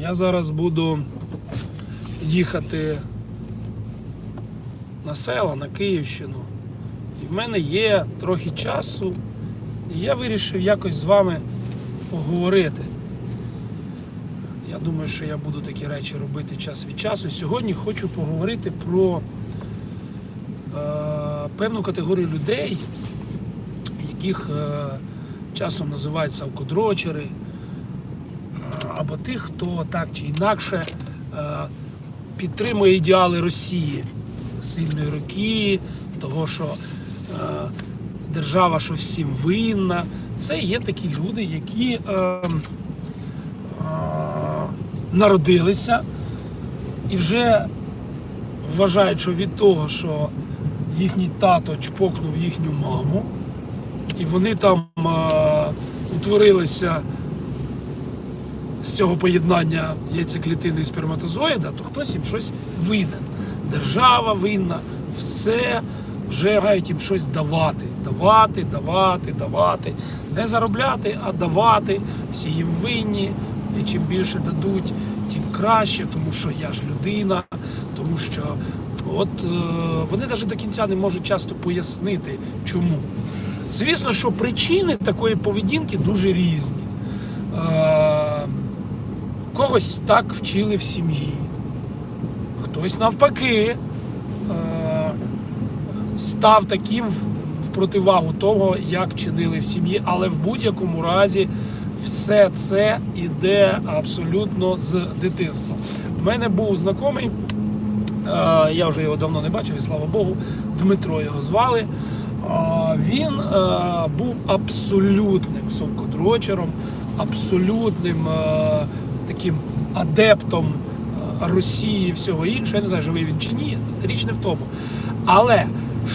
Я зараз буду їхати на села, на Київщину. І в мене є трохи часу. І я вирішив якось з вами поговорити. Я думаю, що я буду такі речі робити час від часу. І сьогодні хочу поговорити про е, певну категорію людей, яких е, часом називають савкодрочери, або тих, хто так чи інакше е, підтримує ідеали Росії, сильної руки, того, що е, держава що всім винна. Це є такі люди, які е, народилися і вже вважають, що від того, що їхній тато чпокнув їхню маму, і вони там утворилися з цього поєднання яйцеклітини і сперматозоїда, то хтось їм щось винен. Держава винна, все вже мають їм щось давати. Давати, давати, давати. Не заробляти, а давати. Всі їм винні. І чим більше дадуть, тим краще, тому що я ж людина, тому що от е, вони навіть до кінця не можуть часто пояснити, чому. Звісно, що причини такої поведінки дуже різні. Е, когось так вчили в сім'ї, хтось навпаки е, став таким в противагу того, як чинили в сім'ї, але в будь-якому разі все це іде абсолютно з дитинства. У мене був знайомий, е, я вже його давно не бачив, і слава Богу, Дмитро його звали. Е, Він був абсолютним совкодрочером, абсолютним таким адептом е, Росії і всього іншого. Я не знаю, живий він чи ні, річ не в тому. Але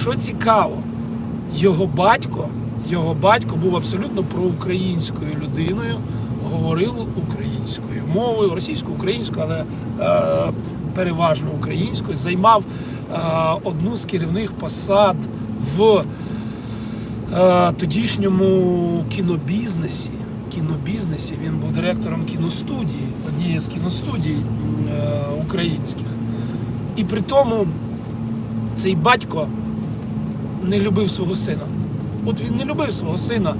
що цікаво, його батько, його батько був абсолютно проукраїнською людиною, говорив українською мовою, російською, українською, але е, переважно українською, займав е, одну з керівних посад в е, тодішньому кінобізнесі. Кінобізнесі він був директором кіностудії, однієї з кіностудій е, українських. І при тому цей батько не любив свого сина. От він не любив свого сина,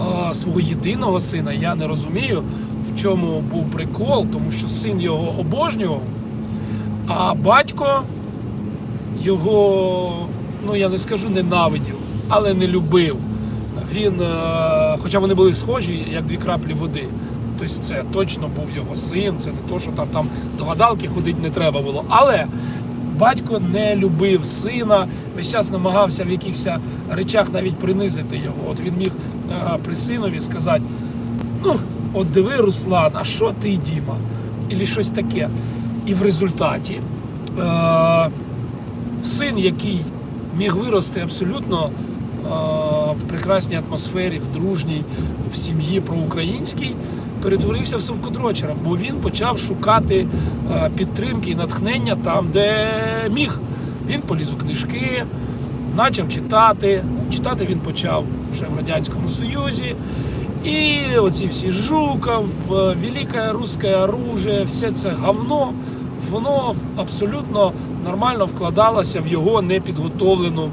а, свого єдиного сина. Я не розумію, в чому був прикол, тому що син його обожнював, а батько його, ну я не скажу ненавидів, але не любив. Він, е, хоча вони були схожі, як дві краплі води. Тобто це точно був його син, це не то, що там, там до гадалки ходити не треба було. Але батько не любив сина, весь час намагався в якихось речах навіть принизити його. От він міг е, при синові сказати: ну, от диви, Руслан, а що ти, Діма? Ілі щось таке. І в результаті е, син, який міг вирости абсолютно е, в прекрасній атмосфері, в дружній, в сім'ї проукраїнській, перетворився в совкодрочера, бо він почав шукати е, підтримки і натхнення там, де міг. Він поліз у книжки, почав читати. Читати він почав вже в Радянському Союзі. І оці всі Жуков, е, Велике Руське оружие, все це говно, воно абсолютно нормально вкладалося в його непідготовлену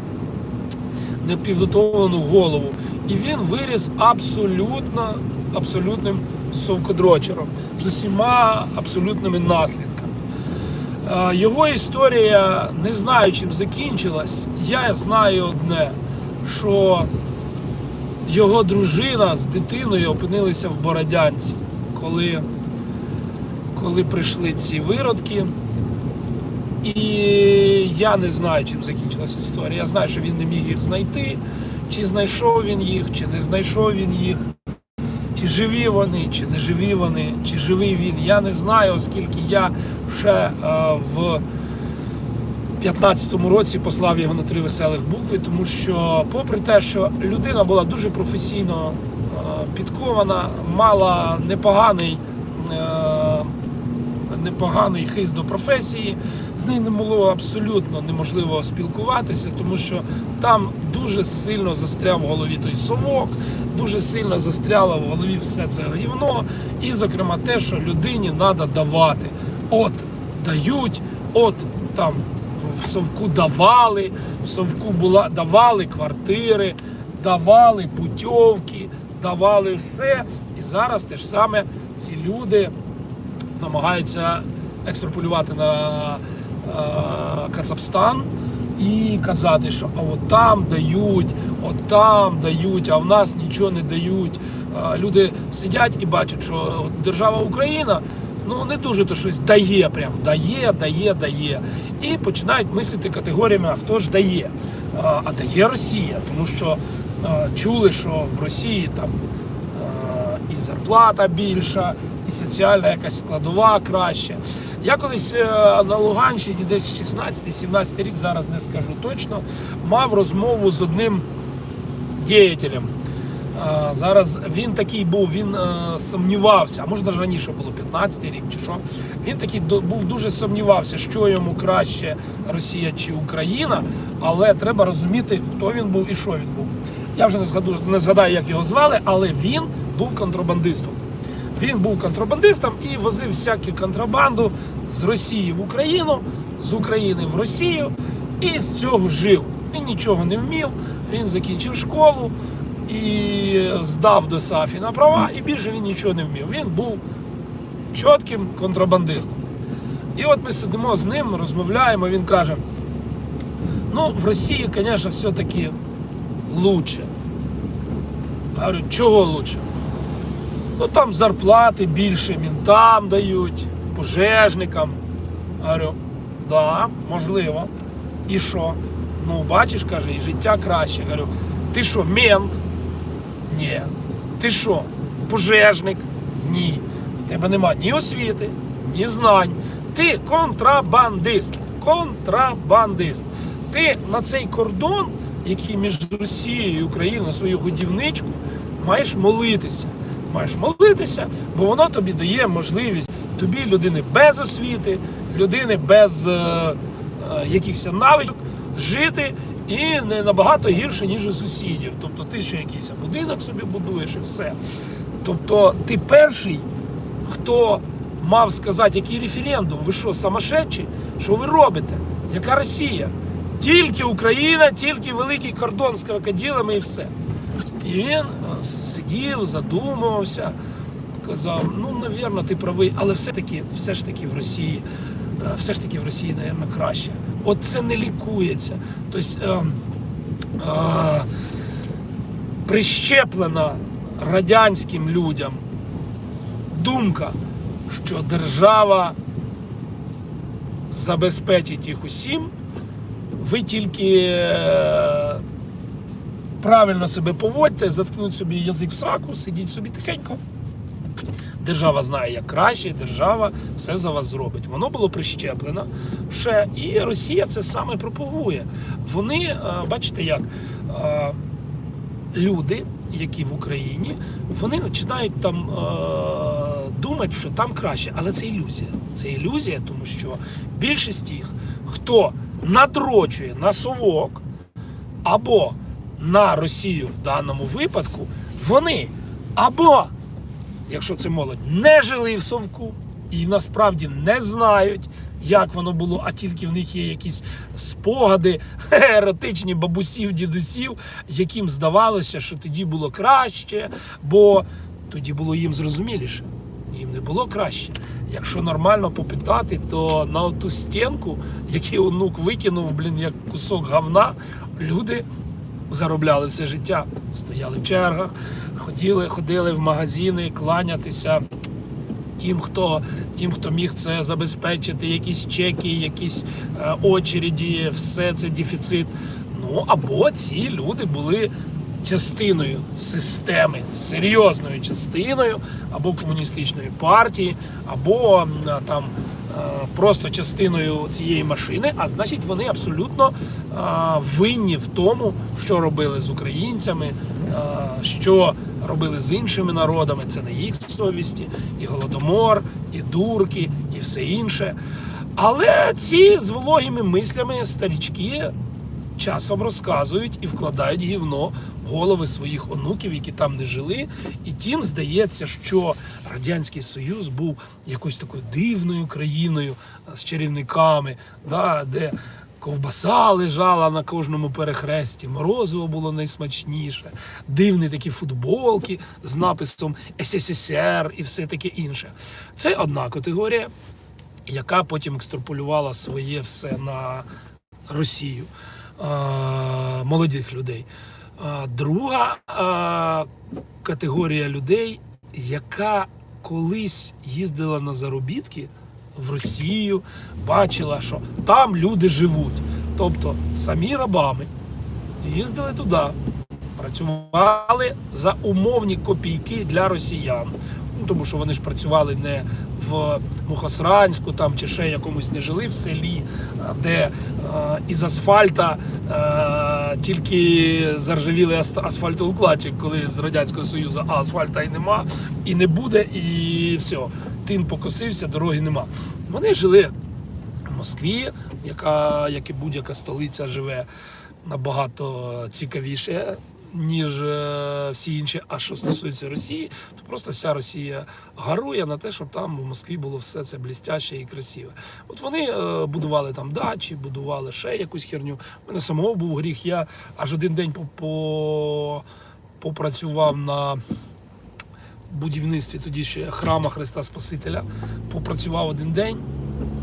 непідготовлену голову. І він виріс абсолютно абсолютним совкодрочером з усіма абсолютними наслідками. Е, Його історія не знаю, чим закінчилась. Я знаю одне, що його дружина з дитиною опинилися в Бородянці, коли, коли прийшли ці виродки. І я не знаю, чим закінчилася історія. Я знаю, що він не міг їх знайти, чи знайшов він їх, чи не знайшов він їх, чи живі вони, чи не живі вони, чи живий він. Я не знаю, оскільки я ще е, в 15-му році послав його на три веселих букви, тому що, попри те, що людина була дуже професійно е, підкована, мала непоганий. е, непоганий хист до професії. З ним не було абсолютно неможливо спілкуватися, тому що там дуже сильно застряв в голові той совок, дуже сильно застряло в голові все це гівно. І, зокрема, те, що людині треба давати. От дають, от там в совку давали, в совку була, давали квартири, давали путівки, давали все. І зараз те ж саме ці люди намагаються екстраполювати на е, Кацапстан і казати, що а от там дають, от там дають, а в нас нічого не дають. Е, Люди сидять і бачать, що держава Україна ну не дуже то щось дає, прям дає, дає, дає. І починають мислити категоріями, а хто ж дає. А а дає Росія, тому що е, чули, що в Росії там е, і зарплата більша, і соціальна якась складова краще. Я колись е, на Луганщині, десь 16-17 рік, зараз не скажу точно, мав розмову з одним діятелем. Е, Зараз він такий був, він е, сумнівався, а може раніше було 15 рік чи що. Він такий був дуже сумнівався, що йому краще Росія чи Україна, але треба розуміти, хто він був і що він був. Я вже не згадую, не згадаю, як його звали, але він був контрабандистом. Він був контрабандистом і возив всяку контрабанду з Росії в Україну, з України в Росію, і з цього жив. Він нічого не вмів. Він закінчив школу і здав до САФі на права, і більше він нічого не вмів. Він був чітким контрабандистом. І от ми сидимо з ним, розмовляємо. Він каже: ну, в Росії, звісно, все-таки лучше. Я говорю, чого лучше? Ну там зарплати більше мінтам дають, пожежникам. Говорю, да, можливо. І що? Ну, бачиш, каже, і життя краще. Говорю, ти що, мент? Ні. Ти що, пожежник? Ні. В тебе нема ні освіти, ні знань. Ти контрабандист. Контрабандист. Ти на цей кордон, який між Росією і Україною, свою годівничку, маєш молитися. Маєш молитися, бо воно тобі дає можливість тобі, людини без освіти, людини без е, е, якихось навичок, жити і не набагато гірше, ніж у сусідів. Тобто ти ще якийсь будинок собі будуєш і все. Тобто ти перший, хто мав сказати, який референдум, ви що, самошедші? Що ви робите? Яка Росія? Тільки Україна, тільки великий кордон з крокодилами і все. І він е, сидів, задумувався, казав, ну, навірно, ти правий, але все-таки, все ж таки в Росії, е, все ж таки в Росії, навірно, краще. От це не лікується. Тобто е, е, прищеплена радянським людям думка, що держава забезпечить їх усім, ви тільки е, правильно себе поводьте, заткнуть собі язик в сраку, сидіть собі тихенько. Держава знає, як краще, держава все за вас зробить. Воно було прищеплено ще, і Росія це саме пропагує. Вони, е, бачите, як е, люди, які в Україні, вони починають там е, думати, що там краще, але це ілюзія. Це ілюзія, тому що більшість тих, хто надрочує на совок або на Росію в даному випадку, вони або, якщо це молодь, не жили в совку і насправді не знають, як воно було, а тільки в них є якісь спогади еротичні бабусів, дідусів, яким здавалося, що тоді було краще, бо тоді було їм зрозуміліше. Їм не було краще. Якщо нормально попитати, то на ту стінку, яку онук викинув, блін, як кусок говна, люди заробляли все життя. Стояли в чергах, ходили, ходили в магазини, кланятися тим, хто, тим, хто міг це забезпечити, якісь чеки, якісь е, очереді, все це дефіцит. Ну або ці люди були частиною системи, серйозною частиною або комуністичної партії, або там просто частиною цієї машини. А значить, вони абсолютно е, винні в тому, що робили з українцями, е, що робили з іншими народами, це на їх совісті, і голодомор, і дурки, і все інше. Але ці з вологими мислями старічки часом розказують і вкладають гівно в голови своїх онуків, які там не жили. І тим здається, що Радянський Союз був якоюсь такою дивною країною з чарівниками, да, де ковбаса лежала на кожному перехресті, морозиво було найсмачніше, дивні такі футболки з написом СССР і все таке інше. Це одна категорія, яка потім екстраполювала своє все на Росію молодих людей. Е, Друга е, категорія людей, яка колись їздила на заробітки в Росію, бачила, що там люди живуть. Тобто самі рабами їздили туди, працювали за умовні копійки для росіян. Ну, тому що вони ж працювали не в Мухосранську там чи ще якомусь не жили в селі, де е, із асфальта е, тільки заржавілий ас- асфальтоукладчик, коли з Радянського Союзу а асфальта і нема, і не буде, і все. Тин покосився, дороги нема. Вони жили в Москві, яка, як і будь-яка столиця, живе набагато цікавіше, ніж е, всі інші. А що стосується Росії, то просто вся Росія гарує на те, щоб там в Москві було все це блістяще і красиве. От вони е, будували там дачі, будували ще якусь херню. У мене самого був гріх. Я аж один день по, по, попрацював на будівництві тоді ще храма Христа Спасителя. Попрацював один день.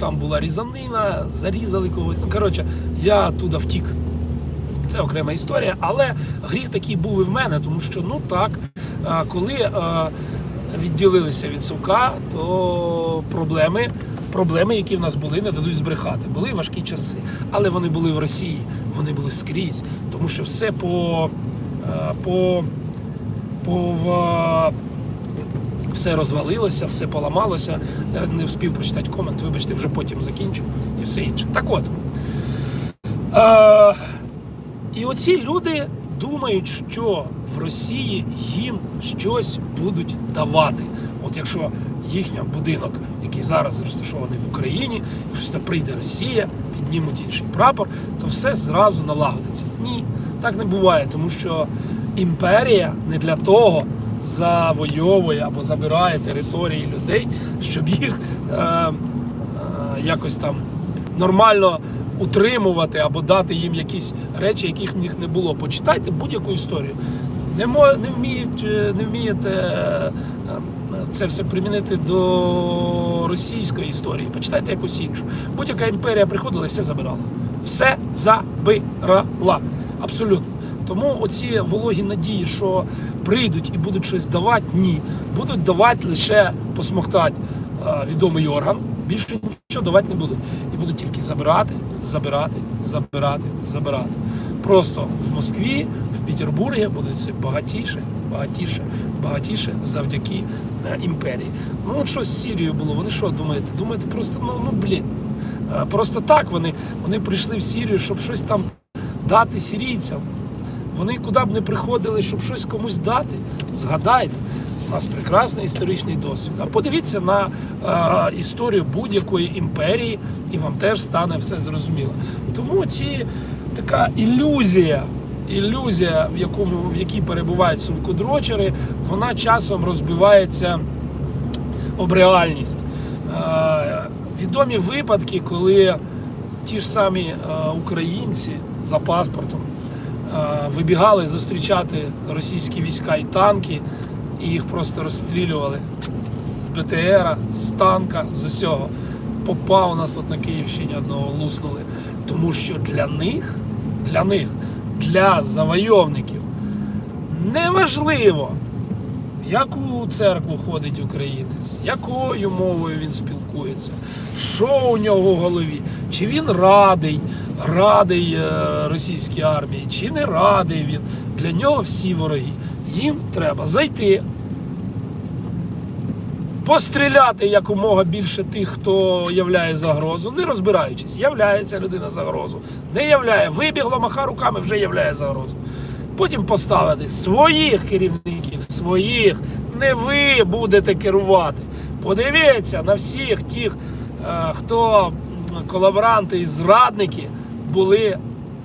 Там була різанина, зарізали когось. Ну, коротше, я туди втік. Це окрема історія, але гріх такий був і в мене, тому що ну так, коли відділилися від Совка, то проблеми, проблеми, які в нас були, не дадуть збрехати. Були важкі часи, але вони були в Росії, вони були скрізь, тому що все по, по, по все розвалилося, все поламалося. Не встиг прочитати комент, вибачте, вже потім закінчу і все інше. Так от. Е, і оці люди думають, що в Росії їм щось будуть давати. От якщо їхній будинок, який зараз розташований в Україні, якщо сюди прийде Росія, піднімуть інший прапор, то все зразу налагодиться. Ні, так не буває, тому що імперія не для того завойовує або забирає території людей, щоб їх е, е, якось там нормально утримувати або дати їм якісь речі, яких в них не було. Почитайте будь-яку історію. Не, не, вміють, е, не вмієте е, е, це все примінити до російської історії. Почитайте якусь іншу. Будь-яка імперія приходила і все забирала. Все забирала. Абсолютно. Тому оці вологі надії, що прийдуть і будуть щось давати, ні. Будуть давати лише посмоктати відомий орган, більше нічого давати не будуть. І будуть тільки забирати, забирати, забирати, забирати. Просто в Москві, в Петербургі будуть все багатіше, багатіше, багатіше завдяки е, імперії. Ну от що з Сірією було? Вони що думаєте? Думаєте, просто ну, ну блін. Е, Просто так вони, вони прийшли в Сірію, щоб щось там дати сірійцям. Вони куди б не приходили, щоб щось комусь дати. Згадайте, нас прекрасний історичний досвід. А подивіться на е, історію будь-якої імперії, і вам теж стане все зрозуміло. Тому ці така ілюзія, ілюзія, в якому в якій перебувають совкодрочери, вона часом розбивається об реальність. Е, відомі випадки, коли ті ж самі е, українці за паспортом е, вибігали зустрічати російські війська і танки, і їх просто розстрілювали з БТРа, з танка, з усього. Попав у нас от на Київщині одного луснули. Тому що для них, для них, для завойовників неважливо, в яку церкву ходить українець, якою мовою він спілкується, що у нього в голові, чи він радий, радий е, російській армії, чи не радий він. Для нього всі вороги. Їм треба зайти, постріляти якомога більше тих, хто являє загрозу, не розбираючись, являється людина загрозу, не являє, вибігло, маха руками, вже являє загрозу. Потім поставити своїх керівників, своїх. Не ви будете керувати. Подивіться на всіх тих, е, хто колаборанти і зрадники були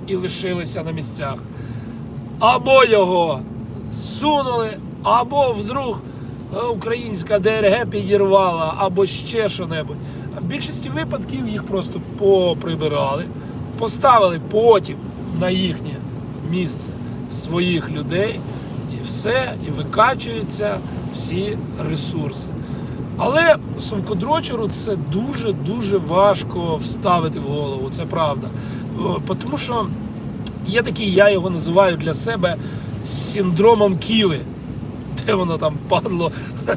і лишилися на місцях. Або його сунули, або вдруг е, українська ДРГ підірвала, або ще що-небудь. В більшості випадків їх просто поприбирали, поставили потім на їхнє місце своїх людей, і все, і викачуються всі ресурси. Але совкодрочеру це дуже-дуже важко вставити в голову, це правда. Е, Тому що є такий, я його називаю для себе синдромом Кіли. Де воно там падло,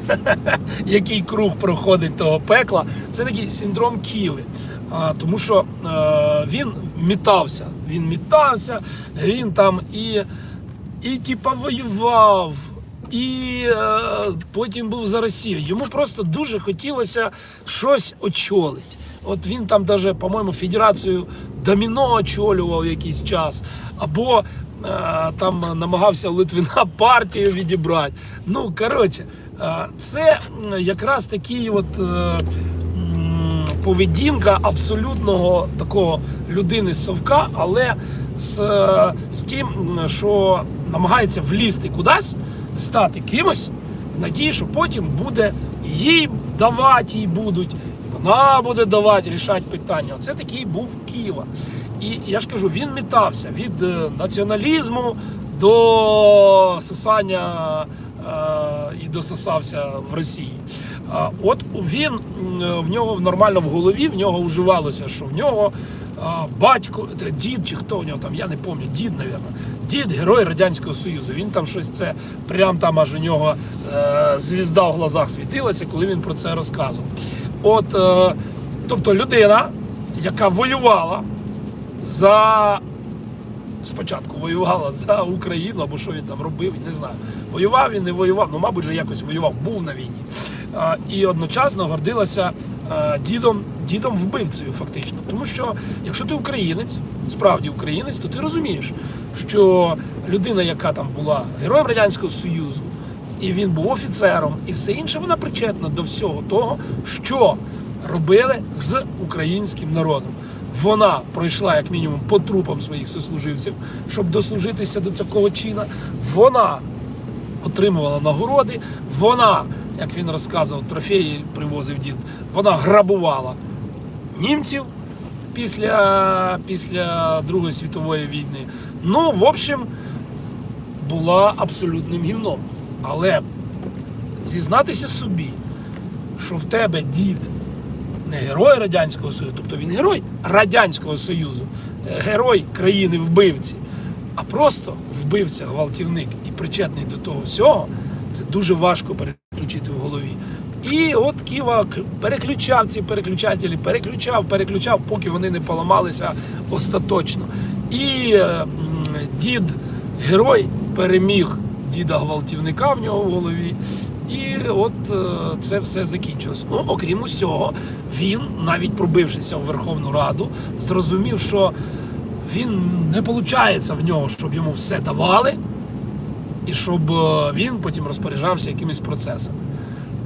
який круг проходить того пекла. Це такий синдром Кіли. А, тому що е, він мітався. Він мітався, він там і, і типа воював, і е, потім був за Росію. Йому просто дуже хотілося щось очолити. От він там даже, по-моєму, Федерацію Доміно очолював якийсь час, або там намагався Литвина партію відібрати. Ну, коротше, е, це якраз такий от. Е, поведінка абсолютного такого людини совка, але з, е, з тим, що намагається влізти кудись, стати кимось, в надії, що потім буде їй давати, їй будуть, і вона буде давати, рішати питання. Оце такий був Києва. І я ж кажу, він мітався від е, націоналізму до сосання е, і дососався в Росії. От він в нього нормально в голові, в нього вживалося, що в нього батько, дід чи хто в нього там, я не пам'ятаю, дід, напевно. Дід герой Радянського Союзу. Він там щось це прям там аж у нього е, звізда в глазах світилася, коли він про це розказував. От, е, тобто людина, яка воювала за спочатку воювала за Україну, або що він там робив, не знаю. Воював він, не воював, ну, мабуть, же якось воював, був на війні. І одночасно гордилася дідом, дідом вбивцею, фактично. Тому що якщо ти українець, справді українець, то ти розумієш, що людина, яка там була героєм Радянського Союзу, і він був офіцером, і все інше, вона причетна до всього того, що робили з українським народом. Вона пройшла як мінімум по трупам своїх сослуживців, щоб дослужитися до такого чина. Вона отримувала нагороди. Вона, як він розказував, трофеї привозив дід. Вона грабувала німців після, після Другої світової війни. Ну, в общем, була абсолютним гівном. Але зізнатися собі, що в тебе дід не герой Радянського Союзу, тобто він герой Радянського Союзу, е, герой країни вбивці, а просто вбивця, гвалтівник і причетний до того всього, це дуже важко переключити в голові. І от Ківа переключав ці переключателі, переключав, переключав, поки вони не поламалися остаточно. І е, дід герой переміг діда гвалтівника в нього в голові. І от е, це все закінчилось. Ну, окрім усього, він, навіть пробившися в Верховну Раду, зрозумів, що він не виходить в нього, щоб йому все давали, і щоб е, він потім розпоряджався якимись процесами.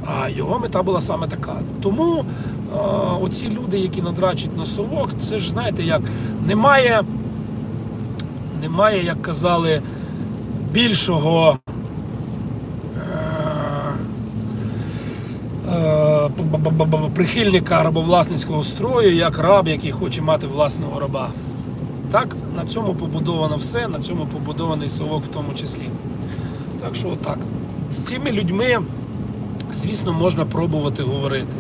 А його мета була саме така. Тому е, оці люди, які надрачать носовок, це ж знаєте як, немає, немає, як казали, більшого. е, б-б-б-б- прихильника рабовласницького строю, як раб, який хоче мати власного раба. Так, на цьому побудовано все, на цьому побудований совок в тому числі. Так що отак. З цими людьми, звісно, можна пробувати говорити.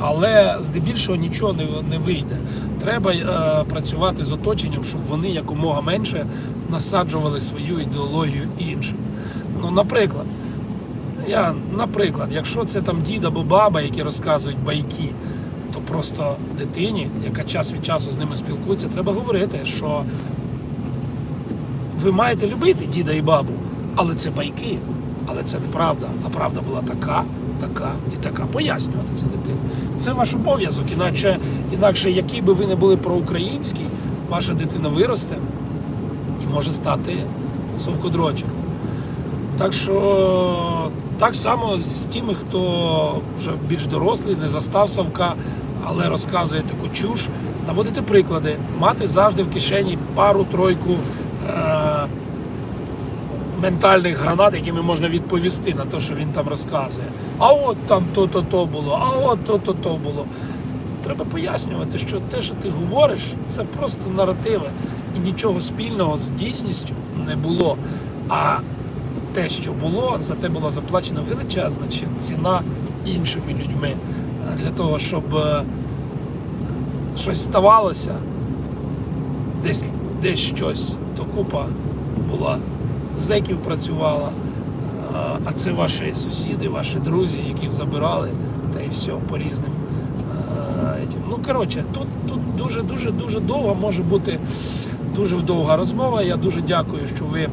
Але здебільшого нічого не, не вийде. Треба е, працювати з оточенням, щоб вони якомога менше насаджували свою ідеологію іншим. Ну, наприклад, я, наприклад, якщо це там дід або баба, які розказують байки, то просто дитині, яка час від часу з ними спілкується, треба говорити, що ви маєте любити діда і бабу, але це байки, але це неправда. А правда була така, така і така. Пояснювати це дитині. Це ваш обов'язок, інакше, інакше який би ви не були проукраїнський, ваша дитина виросте і може стати совкодрочером. Так що Так само з тими, хто вже більш дорослий, не застав Савка, але розказує таку чуш. Наводити приклади, мати завжди в кишені пару-тройку е- ментальних гранат, якими можна відповісти на те, що він там розказує. А от там то-то то було, а от то-то то було. Треба пояснювати, що те, що ти говориш, це просто наративи. І нічого спільного з дійсністю не було. А те, що було, за те була заплачена величезна ціна іншими людьми. Для того, щоб е, щось ставалося, десь, десь щось, то купа була зеків працювала, а- це ваші сусіди, ваші друзі, яких забирали, та і все по різним. е. Ну, коротше, тут, тут дуже, дуже, дуже довго може бути дуже довга розмова. Я дуже дякую, що ви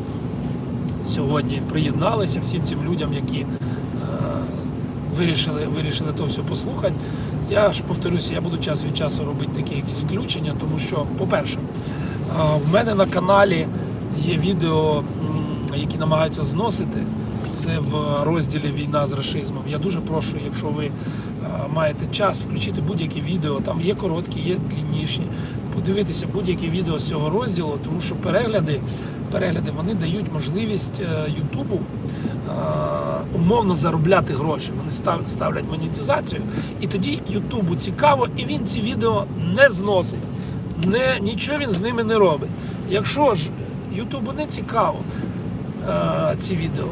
сьогодні приєдналися всім цим людям, які е, вирішили, вирішили то все послухати. Я ж повторюся, я буду час від часу робити такі якісь включення, тому що, по-перше, е, в мене на каналі є відео, які намагаються зносити. Це в розділі Війна з расизмом. Я дуже прошу, якщо ви е, маєте час, включити будь-яке відео. Там є короткі, є длінніші. Подивитися будь-яке відео з цього розділу, тому що перегляди, перегляди вони дають можливість е, Ютубу е, умовно заробляти гроші. Вони ставлять монетизацію, і тоді Ютубу цікаво, і він ці відео не зносить. Не, нічого він з ними не робить. Якщо ж Ютубу не цікаво е, ці відео,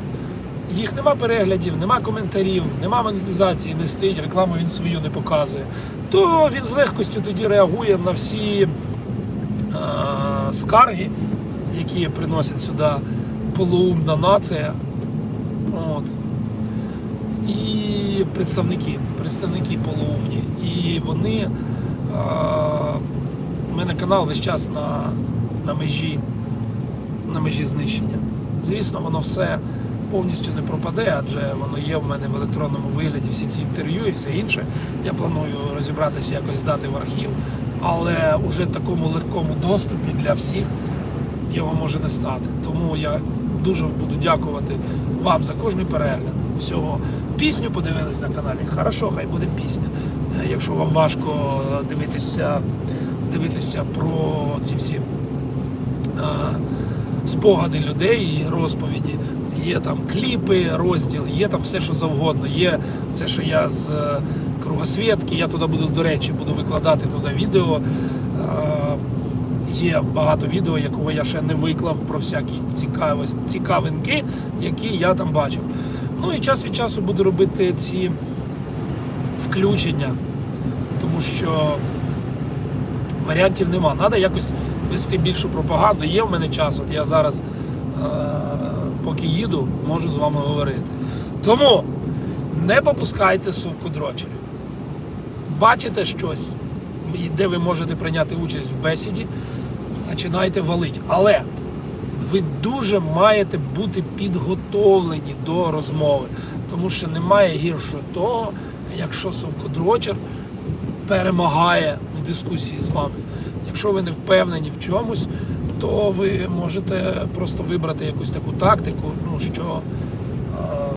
їх нема переглядів, нема коментарів, нема монетизації, не стоїть, рекламу він свою не показує, то він з легкостю тоді реагує на всі скарги, які приносять сюди полуумна нація. От. І представники, представники полуумні. І вони. У мене канал весь час на, на межі на межі знищення. Звісно, воно все повністю не пропаде, адже воно є в мене в електронному вигляді, всі ці інтерв'ю і все інше. Я планую розібратися, якось здати в архів, але уже в такому легкому доступі для всіх його може не стати. Тому я дуже буду дякувати вам за кожний перегляд. Всього пісню подивились на каналі. Хорошо, хай буде пісня. Е, Якщо вам важко дивитися, дивитися про ці всі е, спогади людей і розповіді. Є там кліпи, розділ, є там все, що завгодно. Є це, що я з е, кругосвітки, я туди буду, до речі, буду викладати туди відео. Є багато відео, якого я ще не виклав про всякі цікаві, цікавинки, які я там бачив. Ну і час від часу буду робити ці включення, тому що варіантів нема. Треба якось вести більшу пропаганду. Є в мене час, от я зараз, е, поки їду, можу з вами говорити. Тому не попускайте дрочерів. Бачите щось, де ви можете прийняти участь в бесіді, починайте валити. Але ви дуже маєте бути підготовлені до розмови, тому що немає гіршого того, якщо совкодрочер перемагає в дискусії з вами. Якщо ви не впевнені в чомусь, то ви можете просто вибрати якусь таку тактику, ну що